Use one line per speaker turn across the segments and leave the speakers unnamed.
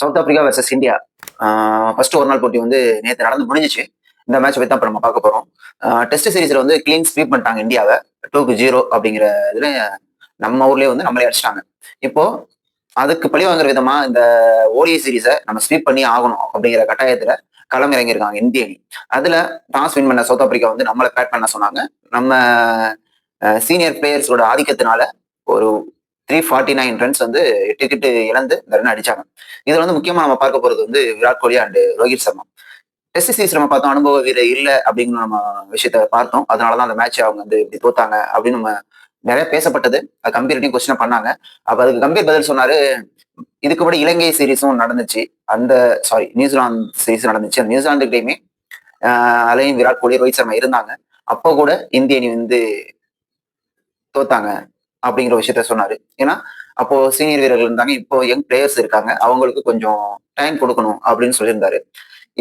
South Africa versus India. First ஒரு நாள் போட்டி வந்து நேற்று நடந்து முடிஞ்சிச்சு. இந்த மேட்ச் பற்றி தான் இப்போ நம்ம பார்க்க போகிறோம் டெஸ்ட் சீரீஸில் வந்து க்ளீன் ஸ்வீப் பண்ணிட்டாங்க இந்தியாவை. டூக்கு ஜீரோ அப்படிங்கிற இதில் நம்ம ஊர்லேயே வந்து நம்மளே அடிச்சிட்டாங்க. இப்போ அதுக்கு பழி வாங்குற விதமா இந்த ஓடிஐ சீரீஸை நம்ம ஸ்வீப் பண்ணி ஆகணும் அப்படிங்கிற கட்டாயத்துல களம் இறங்கியிருக்காங்க இந்திய அணி. அதுல டாஸ் வின் பண்ண சவுத் ஆப்பிரிக்கா வந்து நம்மளை பேட் பண்ண சொன்னாங்க. நம்ம சீனியர் பிளேயர்ஸோட ஆதிக்கத்தினால ஒரு த்ரீ ஃபார்ட்டி நைன் ரன்ஸ் வந்து டிக்கெட்டு இழந்து இந்த ரன் அடிச்சாங்க. இதில் வந்து முக்கியமாக நம்ம பார்க்க போகிறது வந்து Virat Kohli and Rohit Sharma. Test series நம்ம பார்த்தோம் அனுபவ வீரர் இல்லை அப்படிங்கிற நம்ம விஷயத்த பார்த்தோம். அதனால தான் அந்த மேட்ச் அவங்க வந்து இப்படி தோத்தாங்க அப்படின்னு நம்ம நிறைய பேசப்பட்டது. அது கம்பீர்ட்டையும் கொஸ்டின் பண்ணாங்க. அப்போ அதுக்கு கம்பீர் பதில் சொன்னாரு இதுக்கு முன்னாடி இலங்கை சீரீஸும் நடந்துச்சு. அந்த சாரி நியூசிலாந்து சீரீஸ் நடந்துச்சு. அந்த நியூசிலாந்துகிட்டையுமே அதுலயும் விராட் கோலி ரோஹித் சர்மா இருந்தாங்க. அப்போ கூட இந்திய அணி வந்து தோத்தாங்க. அப்படிங்கிற விஷயத்த சொன்னாரு. ஏன்னா அப்போ சீனியர் வீரர்கள் இருந்தாங்க. இப்போ யங் பிளேயர்ஸ் இருக்காங்க. அவங்களுக்கு கொஞ்சம் டைம் கொடுக்கணும் அப்படின்னு சொல்லியிருந்தாரு.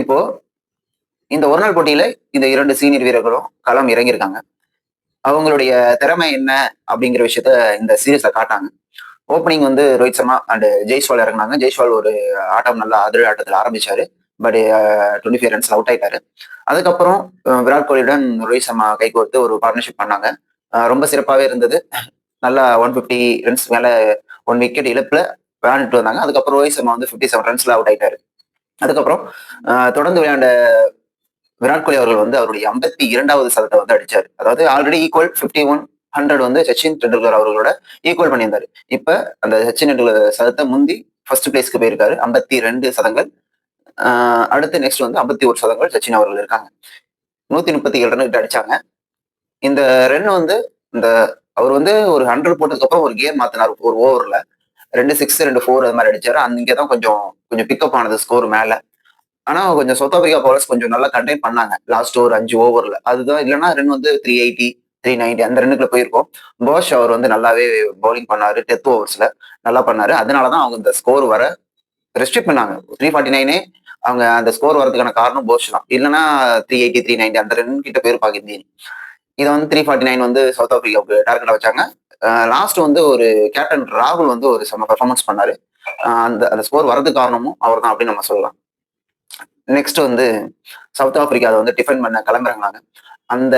இப்போ இந்த ஒரு நாள் போட்டியில இந்த இரண்டு சீனியர் வீரர்களும் களம் இறங்கியிருக்காங்க. அவங்களுடைய திறமை என்ன அப்படிங்கிற விஷயத்த இந்த சீரீஸ்ல காட்டாங்க. ஓப்பனிங் வந்து ரோஹித் சர்மா அண்ட் ஜெய்ஸ்வால் இறங்கினாங்க. ஜெய்ஸ்வால் ஒரு ஆட்டம் நல்லா அதிர ஆட்டத்தில் ஆரம்பிச்சாரு. But twenty five runs out ஆயிட்டாரு. அதுக்கப்புறம் விராட் கோலியுடன் ரோஹித் சர்மா கை கோர்த்து ஒரு பார்ட்னர்ஷிப் பண்ணாங்க. ரொம்ப சிறப்பாகவே இருந்தது. நல்லா ஒன் ஃபிஃப்டி ரன்ஸ் மேலே ஒன் விக்கெட் இழப்பில் விளையாண்டுட்டு வந்தாங்க. அதுக்கப்புறம் ரோஹித் சர்மா வந்து ஃபிஃப்டி செவன் ரன்ஸில் அவுட் ஆயிட்டாரு. அதுக்கப்புறம் தொடர்ந்து விளையாண்ட விராட் கோலி அவர்கள் வந்து அவருடைய ஐம்பத்தி இரண்டாவது சதத்தை வந்து அடித்தார் அதாவது already equal fifty one hundred வந்து சச்சின் டெண்டுல்கர் அவர்களோட ஈக்குவல் பண்ணியிருந்தாரு. இப்போ அந்த சச்சின் டெண்டுல்கர் சதத்தை முந்தி ஃபர்ஸ்ட் பிளேஸ்க்கு போயிருக்காரு. ஐம்பத்தி ரெண்டு சதங்கள். அடுத்து நெக்ஸ்ட் வந்து ஐம்பத்தி ஒரு சதங்கள் சச்சின் அவர்கள் இருக்காங்க. நூத்தி முப்பத்தி ஏழு ரன் கிட்ட அடிச்சாங்க. இந்த ரன் வந்து இந்த அவர் வந்து ஒரு ஹண்ட்ரட் போட்டதுக்கப்புறம் ஒரு கேம் மாத்தினார் ஒரு ஓவரில் ரெண்டு சிக்ஸ் ரெண்டு ஃபோர் அது மாதிரி அடிச்சாரு. அங்கே தான் கொஞ்சம் கொஞ்சம் பிக்கப் ஆனது ஸ்கோர் மேல. ஆனா கொஞ்சம் சவுத் ஆப்பிரிக்கா பவுலர்ஸ் கொஞ்சம் நல்லா கண்டெயின் பண்ணாங்க. லாஸ்ட் ஒரு அஞ்சு ஓவரில் அதுதான் இல்லைன்னா ரன் வந்து த்ரீ எயிட்டி த்ரீ நைன்டி அந்த ரன்னுக்குள்ள போயிருக்கோம். போஷ் அவர் வந்து நல்லாவே பவுலிங் பண்ணாரு டெத் ஓவர்ஸ்ல நல்லா பண்ணாரு. அதனாலதான் அவங்க இந்த ஸ்கோர் வர ரெஸ்ட்ரிக்ட் பண்ணாங்க. த்ரீ ஃபார்ட்டி நைனே அவங்க அந்த ஸ்கோர் வரதுக்கான காரணம் போஷ் தான். இல்லைன்னா த்ரீ எயிட்டி த்ரீ நைன்டி அந்த ரன் கிட்ட போயிருப்பாங்க இந்தியன். இதை வந்து த்ரீ ஃபார்ட்டி நைன் வந்து சவுத் ஆஃப்ரிக்காவுக்கு டார்கெட்டாக வச்சாங்க. லாஸ்ட் வந்து ஒரு கேப்டன் ராகுல் வந்து ஒரு செம்ம பெர்ஃபார்மன்ஸ் பண்ணாரு. அந்த அந்த ஸ்கோர் வரதுக்கு காரணமும் அவர் தான் அப்படின்னு நம்ம சொல்லலாம். நெக்ஸ்ட் வந்து சவுத் ஆப்பிரிக்கா அதை வந்து டிஃபெண்ட் பண்ண கிளம்புறாங்க அந்த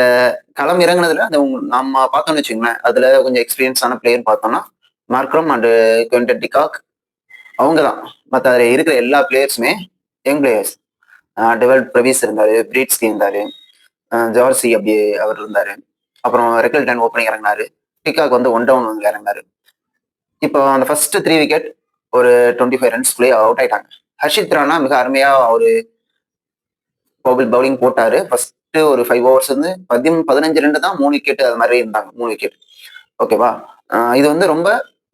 களம் இறங்குனதுல அந்த நம்ம பார்த்தோம்னு வச்சுங்களேன் அதுல கொஞ்சம் எக்ஸ்பீரியன்ஸான பிளேயர் பார்த்தோம்னா Markram and Quinton de Kock அவங்க தான் மற்ற அதில் இருக்கிற எல்லா பிளேயர்ஸுமே யங் பிளேயர்ஸ் டெவல் பிரவீஸ் இருந்தார் பிரீட்ஸ்கி இருந்தார். ஜார்சி அப்படி அவர் இருந்தார். அப்புறம் ரெக்கல் டன் ஓப்பனிங் இறங்கினாரு. டிகாக் வந்து ஒன் டவுன் வந்து இறங்கினாரு. இப்போ அந்த ஃபர்ஸ்ட் த்ரீ விக்கெட் ஒரு டுவெண்ட்டி ஃபைவ் ரன்ஸ் அவுட் ஆயிட்டாங்க. ஹர்ஷித் ராணா மிக அருமையாக அவர் பவுல் பவுலிங் போட்டார். ஃபர்ஸ்ட் ஒரு ஃபைவ் ஓவர்ஸ் வந்து பதிம் பதினஞ்சு ரெண்டு தான் மூணு விக்கெட் அது மாதிரி இருந்தாங்க. மூணு விக்கெட் ஓகேவா இது வந்து ரொம்ப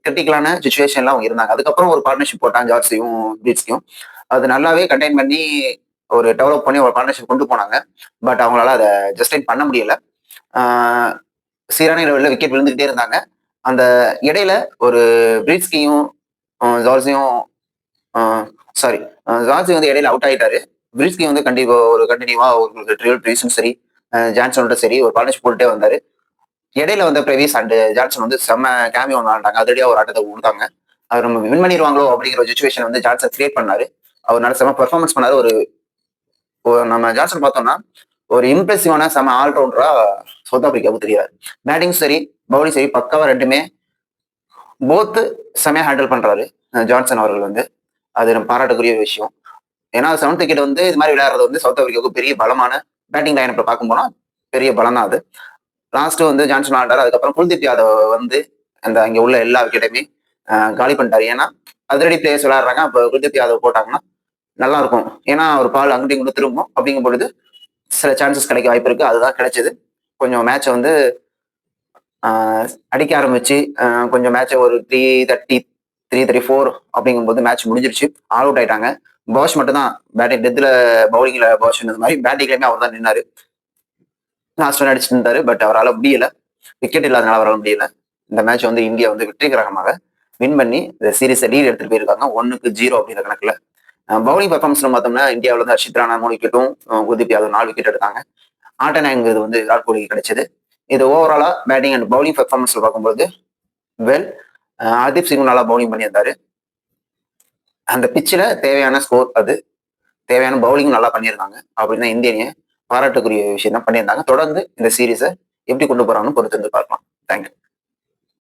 கிரிட்டிக்கலான சுச்சுவேஷன்ல அவங்க இருந்தாங்க. அதுக்கப்புறம் ஒரு பார்ட்னர்ஷிப் போட்டாங்க ஜார்சியும் பீட்ஸ்கையும் அது நல்லாவே கண்டெயின் பண்ணி ஒரு டெவலப் பண்ணி ஒரு பார்ட்னர்ஷிப் கொண்டு போனாங்க. பட் அவங்களால அதை ஜஸ்டைன் பண்ண முடியல. சீரான லெவலில் விக்கெட் விழுந்துகிட்டே இருந்தாங்க. அந்த இடையில ஒரு பிரீட்ஸ்கியும் ஜார்ஜியும் சாரி ஜார்ஜி வந்து இடையில அவுட் ஆயிட்டாரு. பிரிஸ்கி வந்து கண்டிப்பாக ஒரு கண்டினியூவாக ஒரு ட்ரிவல் ப்ரீஸும் சரி ஜான்சனோட சரி ஒரு பார்ட்னர்ஷிப் போட்டுட்டே வந்தார். இடையில வந்த பிரவீஸ் அண்ட் ஜான்சன் வந்து செம்ம கேமியோ விளாண்டாங்க. அதிரடியாக ஒரு ஆட்டத்தை கொடுத்தாங்க. அவர் நம்ம வின் பண்ணிடுவாங்களோ அப்படிங்கிற ஒரு சுச்சுவேஷன் வந்து ஜான்சன் கிரியேட் பண்ணாரு. அவர் நல்ல செம்ம பெர்ஃபார்மன்ஸ் பண்ணாரு. ஒரு நம்ம ஜான்சன் பார்த்தோம்னா ஒரு இம்ப்ரெசிவான செம ஆல்ரவுண்டரா சவுத் ஆப்பிரிக்காவுக்கு தெரியாது பேட்டிங் சரி பவுலிங் சரி பக்காவா ரெண்டுமே போத்து செமையா ஹேண்டில் பண்றாரு ஜான்சன் அவர்கள் வந்து. அது நம்ம பாராட்டக்கூடிய விஷயம். ஏன்னா செவன்த் விக்கெட் வந்து இது மாதிரி விளையாடுறது வந்து சவுத் ஆப்பிரிக்காவுக்கு பெரிய பலமான பேட்டிங் லைனப்ல பார்க்க போனா பெரிய பலம் தான் அது. லாஸ்ட் வந்து ஜான்சன் ஆண்டார் அதுக்கப்புறம் குல்தீப் யாதவ் வந்து அந்த அங்க உள்ள எல்லா விக்கெட்டையுமே காலி பண்ணிட்டாரு. ஏன்னா அதிரடி பிளேயர்ஸ் விளையாடுறாங்க அப்போ குல்தீப் யாதவ் போட்டாங்கன்னா நல்லா இருக்கும் ஏன்னா ஒரு பால் அங்கிட்டு இங்கிட்டு திரும்பும். அப்படிங்கும் பொழுது சில சான்சஸ் கிடைக்க வாய்ப்பு இருக்கு. அதுதான் கிடைச்சது. கொஞ்சம் மேட்சை வந்து அடிக்க ஆரம்பிச்சு கொஞ்சம் மேட்சை ஒரு three thirty three thirty four அப்படிங்கும்போது மேட்ச் முடிஞ்சிருச்சு. ஆல் அவுட் ஆயிட்டாங்க. பாஷ் மட்டும் தான் பேட்டிங் டெத்தில் பவுலிங்ல பாஷ் இந்த மாதிரி பேட்டிங்லயுமே அவர் தான் நின்னாரு. லாஸ்ட் ஒன் அடிச்சுட்டு இருந்தாரு. பட் அவரால் முடியல. விக்கெட் இல்லாதனால அவரால் முடியல. இந்த மேட்ச் வந்து இந்தியா வந்து வெற்றிகரமாக வின் பண்ணி இந்த சீரீஸை லீட் எடுத்துகிட்டு போயிருக்காங்க. ஒன்றுக்கு ஜீரோ அப்படிங்கிற கணக்கில். பவுலிங் பர்ஃபார்மன்ஸ் பார்த்தோம்னா இந்தியாவில் வந்து ஹர்ஷித் ராணா மூணு விக்கெட்டும் குல்தீப் யாதவ் நாலு விக்கெட் எடுத்தாங்க. ஆட்டனாங்கிறது வந்து விராட் கோலிக்கு கிடைச்சது. இது ஓவராலா பேட்டிங் அண்ட் பவுலிங் பர்ஃபார்மன்ஸ்ல பார்க்கும்போது வெல் ஆதிப் சிங் நல்லா பவுலிங் பண்ணியிருந்தாரு. அந்த பிச்சில் தேவையான ஸ்கோர் அது. தேவையான பவுலிங் நல்லா பண்ணியிருந்தாங்க அப்படின்னு தான் இந்திய பாராட்டுக்குரிய விஷயம் தான் பண்ணியிருந்தாங்க. தொடர்ந்து இந்த சீரீஸை எப்படி கொண்டு போறாங்கன்னு பொறுத்து வந்து பார்க்கலாம் தேங்க்யூ